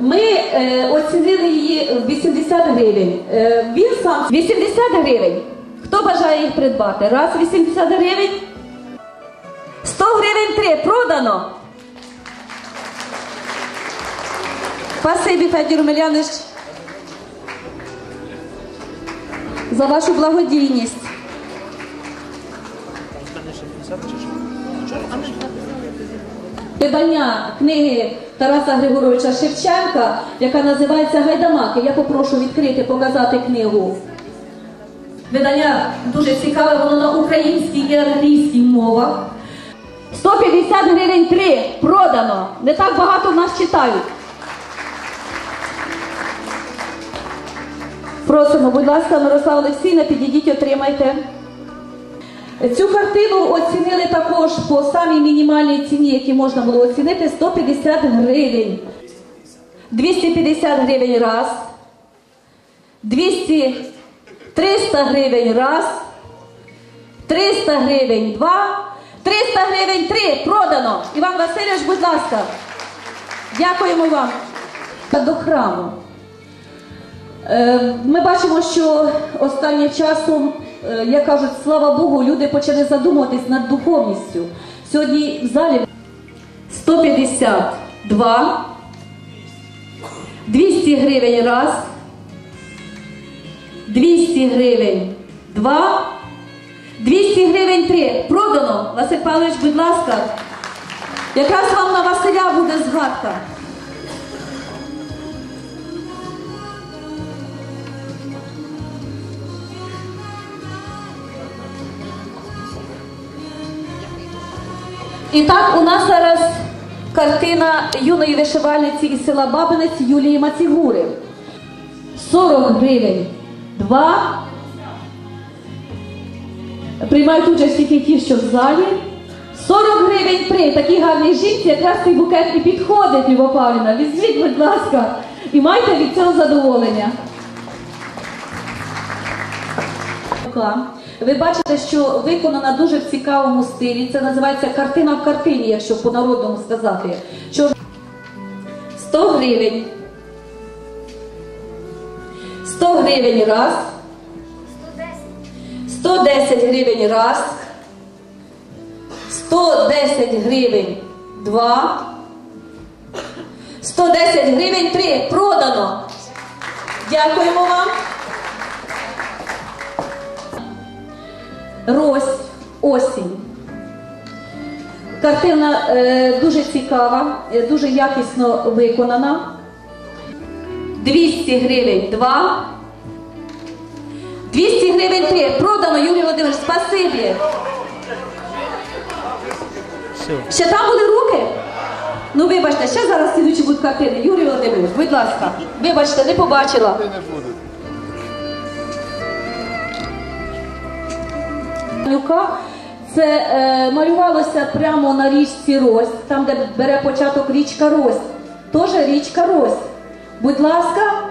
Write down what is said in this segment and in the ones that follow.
Ми е, оцінили її 80 гривень. Е, він сам 80 гривень. Хто бажає їх придбати? Раз 80 гривень. 100 гривень три. Продано. Спасибі, Федір Милянович, за вашу благодійність. Видання книги Тараса Григоровича Шевченка, яка називається Гайдамаки. Я попрошу відкрити, показати книгу. Видання дуже цікаве, воно на українській і англійській мовах. 150 гривень три продано. Не так багато в нас читають. Просимо, будь ласка, Мирослава Олексійна, підійдіть, отримайте. Цю картину оцінили також по самій мінімальній ціні, які можна було оцінити, 150 гривень. 250 гривень раз. 200, 300 гривень раз. 300 гривень два. 300 гривень три. Продано. Іван Васильович, будь ласка. Дякуємо вам. До храму. Е, Ми бачимо, що останнім часом, як кажуть, слава Богу, люди почали задумуватись над духовністю. Сьогодні в залі 152, 200 гривень раз, 200 гривень два, 200 гривень три. Продано. Василь Павлович, будь ласка. Якраз вам на Василя буде згадка. І так, у нас зараз картина юної вишивальниці із села Бабинець Юлії Мацігури. 40 гривень. Два. Приймають участь тільки ті, що в залі. 40 гривень три. Такій гарній жінці якраз цей букет і підходить, Люба Павлівна. Візьміть, будь ласка, і майте від цього задоволення. Ви бачите, що виконана дуже в цікавому стилі. Це називається картина в картині, якщо по-народному сказати. Що 100 гривень. 100 гривень раз. 110 гривень раз. 110 гривень два. 110 гривень три. Продано. Дякуємо вам. Рось, осінь. Картина е, дуже цікава, е, дуже якісно виконана. 200 гривень два. 200 гривень три. Продано, Юрій Володимирович, спасибі. Ще там були руки? Ну, вибачте, ще зараз слідучі будуть картини. Юрій Володимирович, будь ласка. Вибачте, не побачила. Малюка це е, малювалося прямо на річці Рось, там, де бере початок річка Рось. Теж річка Рось. Будь ласка,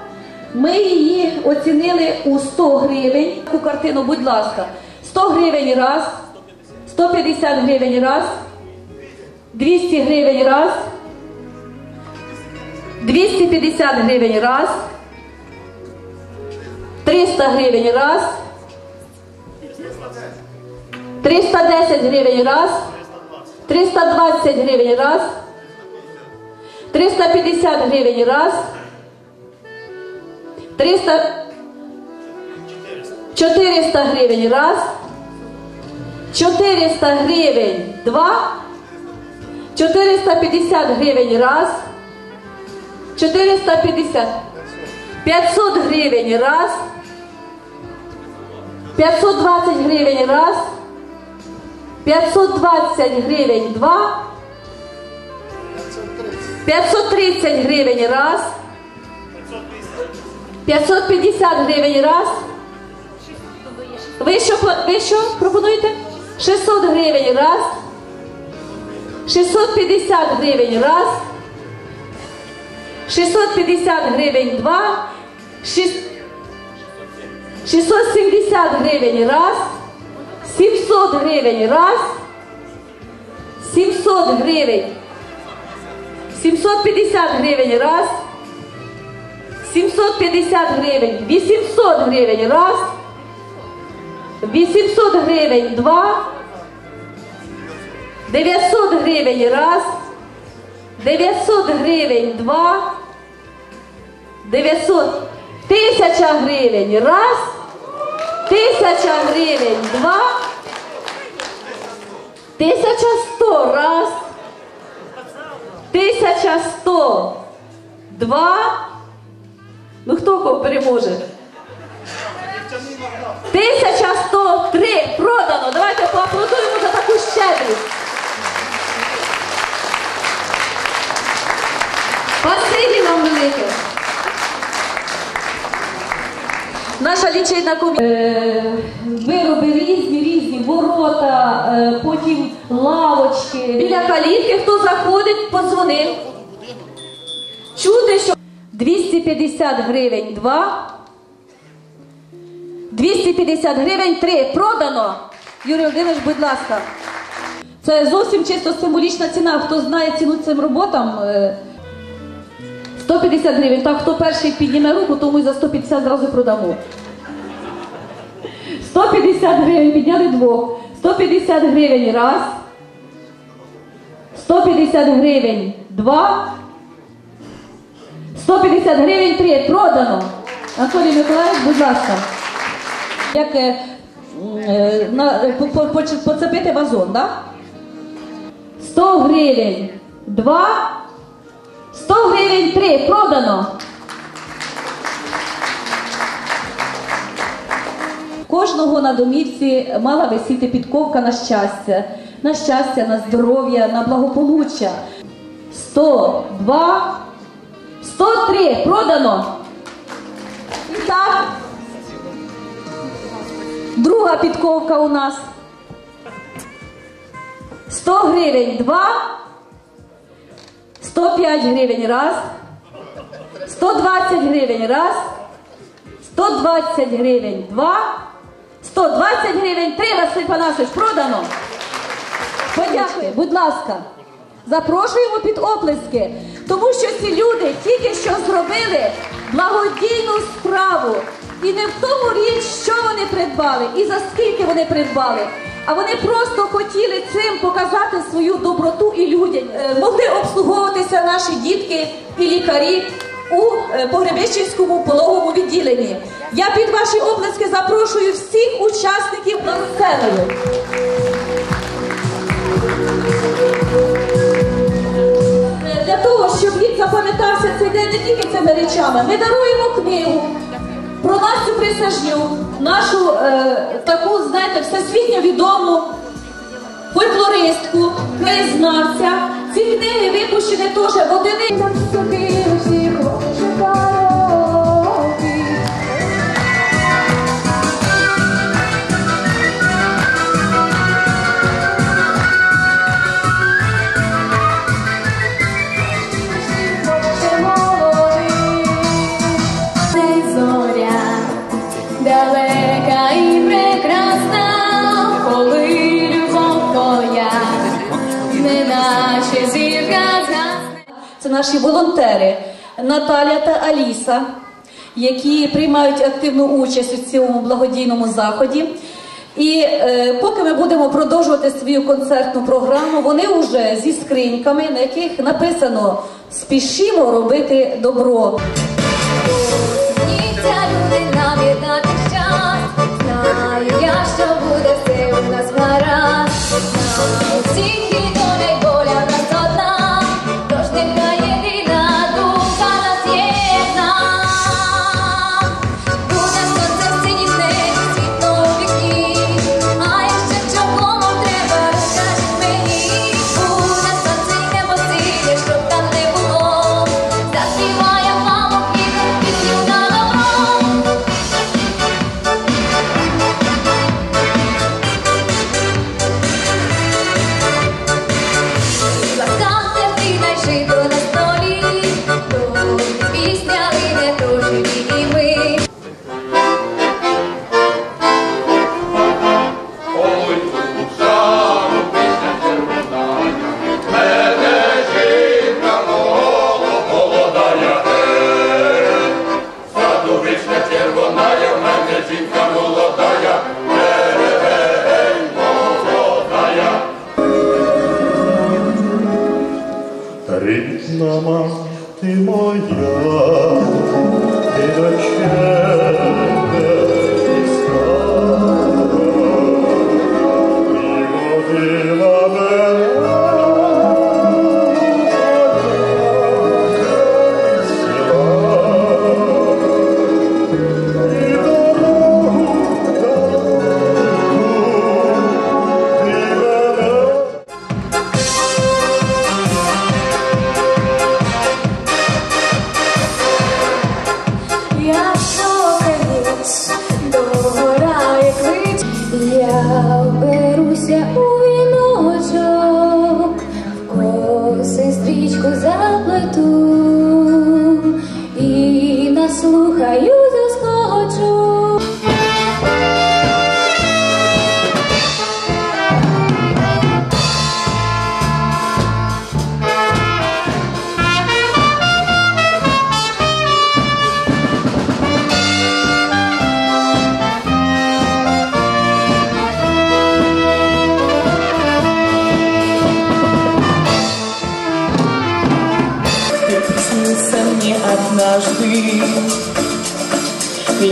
ми її оцінили у 100 гривень. Таку картину, будь ласка, 100 гривень раз, 150 гривень раз, 200 гривень раз, 250 гривень раз, 300 гривень раз. 310 гривень раз, 320 гривень раз, 350 гривень раз, 300, 400 гривень раз, 400 гривень два, 450 гривень раз, 450, 500 гривень раз, 520 гривень раз, 520 гривень два, 530 гривень раз, 550 гривень раз. Ви що, ви що пропонуєте? 600 гривень раз, 650 гривень раз, 650 гривень два, 670 гривень раз, 700 гривень раз, 700 гривень, 750 гривень раз, 750 гривень, 800 гривень, раз, 800 гривень, два, 900 гривень, раз, 900 гривень, два, 900, 1000 гривень, раз, 1000 гривень, два, 1100, раз, 1100, два, ну хто кого переможе? 1103 Наша лічильна комісія. Е, вироби різні, різні, ворота, е, потім лавочки. Біля калітки, хто заходить, подзвонив. Чути, що 250 гривень два. 250 гривень три. Продано. Юрій Володимирович, будь ласка. Це зовсім чисто символічна ціна. Хто знає ціну цим роботам? е, 150 гривень. Так, хто перший підніме руку, тому і за 150 зразу продамо. 150 гривень підняли двох. 150 гривень раз. 150 гривень два. 150 гривень три. Продано. Анатолій Миколаївич, будь ласка. Як е, е, на, по- по- по- поцепити вазон, так? 100 гривень два. 100 гривень три. Продано. Кожного на домівці мала висіти підковка на щастя, на щастя, на здоров'я, на благополуччя. 102, 103. Продано. І так. Друга підковка у нас. 100 гривень два. 105 гривень раз. 120 гривень раз. 120 гривень два. 120 гривень три. Василь Панасович, продано. Подякуємо, будь ласка. Запрошуємо під оплески, тому що ці люди тільки що зробили благодійну справу. І не в тому річ, що вони придбали і за скільки вони придбали. А вони просто хотіли цим показати свою доброту і людяність. Е, Могли обслуговуватися наші дітки і лікарі у е, Погребищенському пологовому відділенні. Я під ваші оплески запрошую всіх учасників на. Е, Для того, щоб він запам'ятався цей день не тільки цими речами, ми даруємо книгу про Настю Присяжню, нашу е, таку, знаєте, всесвітньо відому фольклористку, краєзнавця. Ці книги випущені теж в одиниці. Наші волонтери Наталя та Аліса, які приймають активну участь у цьому благодійному заході. І е, поки ми будемо продовжувати свою концертну програму, вони вже зі скриньками, на яких написано Спішімо робити добро. Ні, ця людина віддати час, знаю я, що буде все у нас гаразд. Знаю всіх Bir Döker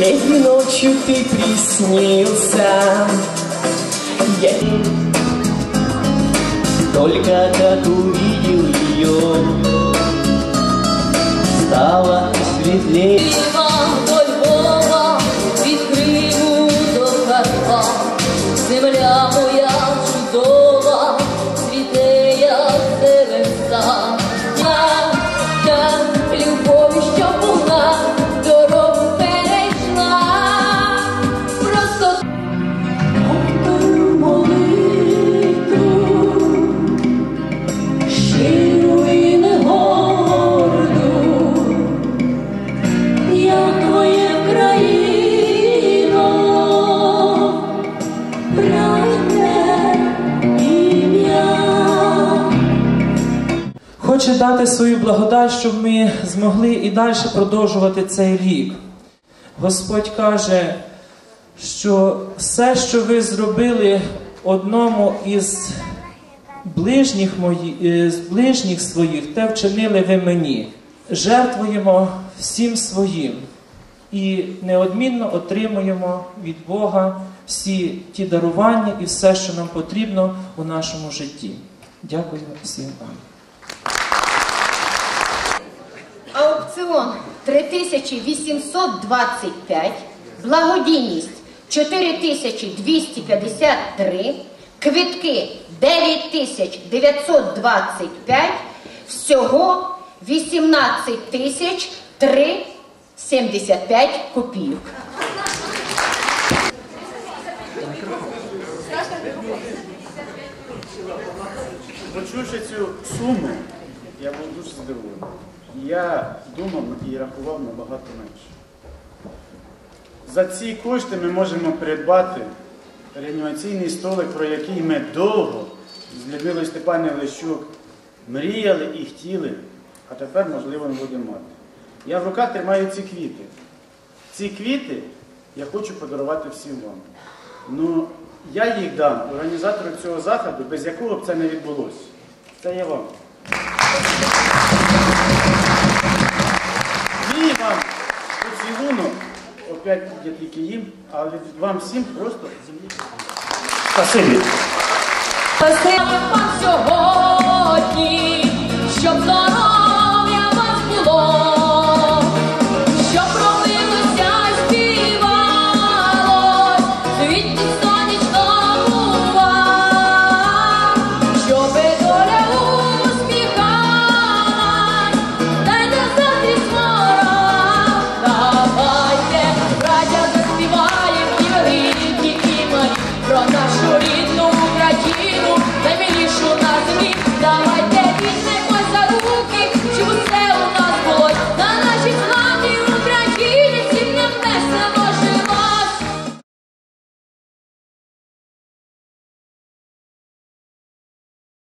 Летней ночью ты приснился. Я только как увидел ее Стало светлее дати свою благодать, щоб ми змогли і далі продовжувати цей рік. Господь каже, що все, що ви зробили одному із ближніх, мої, е, з ближніх своїх, те вчинили ви мені. Жертвуємо всім своїм і неодмінно отримуємо від Бога всі ті дарування і все, що нам потрібно у нашому житті. Дякую всім вам. Аукціон 3825, благодійність 4253, квитки 9925, всього 18 тисяч 375 копійок. Почувши цю суму, я був дуже здивований. Я думав і рахував набагато менше. За ці кошти ми можемо придбати реанімаційний столик, про який ми довго з Людмилою Степанівною Лещук мріяли і хотіли, а тепер, можливо, ми будемо мати. Я в руках тримаю ці квіти. Ці квіти я хочу подарувати всім вам. Ну, я їх дам організатору цього заходу, без якого б це не відбулося. Це я вам. 5 я тільки їм, а вам всім просто землі. Спасибі. Спасибі вам сьогодні, щоб